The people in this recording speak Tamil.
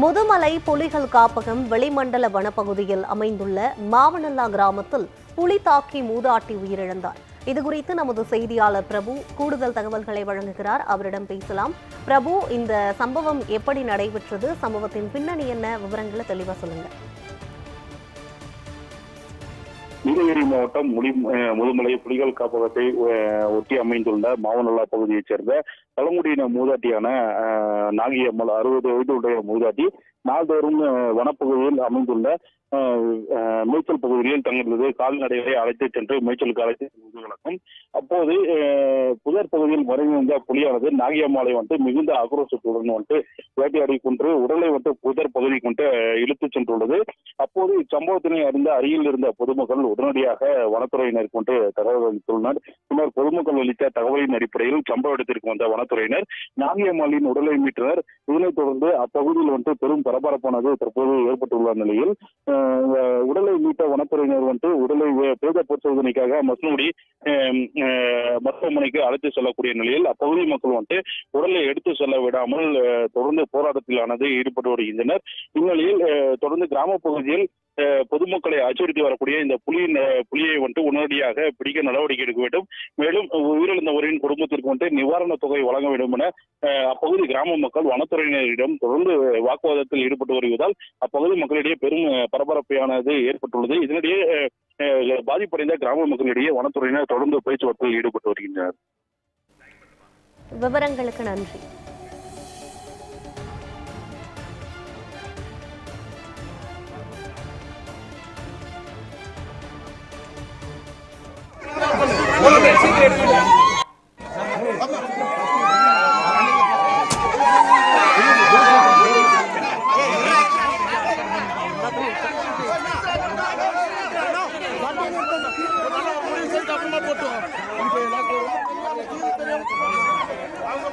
முதுமலை புலிகள் காப்பகம் வெளிமண்டல வனப்பகுதியில் அமைந்துள்ள மாவனல்லா கிராமத்தில் புலி தாக்கி மூதாட்டி உயிரிழந்தார். இதுகுறித்து நமது செய்தியாளர் பிரபு கூடுதல் தகவல்களை வழங்குகிறார். அவரிடம் பேசலாம். பிரபு இந்த சம்பவம் எப்படி நடைபெற்றது? சம்பவத்தின் பின்னணி என்ன? விவரங்களை தெளிவாக சொல்லுங்கள் நீலகிரி மாவட்டம் முடி முதுமலை புலிகள் காப்பகத்தை ஒட்டி அமைந்துள்ள மாவனல்லா பகுதியைச் சேர்ந்த பழங்குடியின மூதாட்டியான நாகியம்மல் அறுபது வயதுடைய மூதாட்டி நாள்தோறும் வனப்பகுதியில் அமைந்துள்ள மேய்ச்சல் பகுதியில் தங்களது கால்நடைகளை அழைத்து சென்று மேய்ச்சலுக்கு அழைத்து வழக்கம். அப்போது புதர் பகுதியில் மறைந்திருந்த புலியானது நாகியம்மாளை வந்து மிகுந்த ஆக்ரோஷத்துடன் வந்து வேட்டையாடி கொண்டு உடலை வந்து புதர் பகுதி கொண்டு இழுத்துச் சென்றுள்ளது. அப்போது இச்சம்பவத்தினை அறிந்த அருகில் இருந்த பொதுமக்கள் உடனடியாக வனத்துறையினர் கொண்டு தகவல் அளித்துள்ளனர் பின்னர் பொதுமக்கள் அளித்த தகவலின் அடிப்படையில் சம்பவ இடத்திற்கு வந்த வனத்துறையினர் நாகியம்மாளின் உடலை மீட்டனர். இதனைத் தொடர்ந்து அப்பகுதியில் வந்து பெரும் பரபரப்பானது தற்போது ஏற்பட்டுள்ள நிலையில் உடலை மீட்ட வனத்துறையினர் வந்து உடலை பிரேத பரிசோதனைக்காக மசனகுடி மருத்துவமனைக்கு அழைத்து செல்லக்கூடிய நிலையில் அப்பகுதி மக்கள் வந்து உடலை எடுத்து செல்ல விடாமல் தொடர்ந்து போராட்டத்திலானது ஈடுபட்டு வருகின்றனர். இந்நிலையில் தொடர்ந்து கிராம பகுதியில் பொதுமக்களை அச்சுறுத்தி வரக்கூடிய இந்த புலியின் புலியை வந்துட்டு உடனடியாக பிடிக்க நடவடிக்கை எடுக்க வேண்டும். மேலும் உயிரிழந்தவரின் குடும்பத்திற்கு வந்து நிவாரணத் தொகை வழங்க வேண்டும் என அப்பகுதி கிராம மக்கள் வனத்துறையினரிடம் தொடர்ந்து வாக்குவாதத்தில் ஈடுபட்டு வருவதால் அப்பகுதி மக்களிடையே பெரும் பரபரப்பையானது ஏற்பட்டுள்ளது. இதனிடையே பாதிப்படைந்த கிராம மக்களிடையே வனத்துறையினர் தொடர்ந்து பேச்சுவார்த்தையில் ஈடுபட்டு வருகின்றனர். விவரங்களுக்கு நன்றி. அவங்க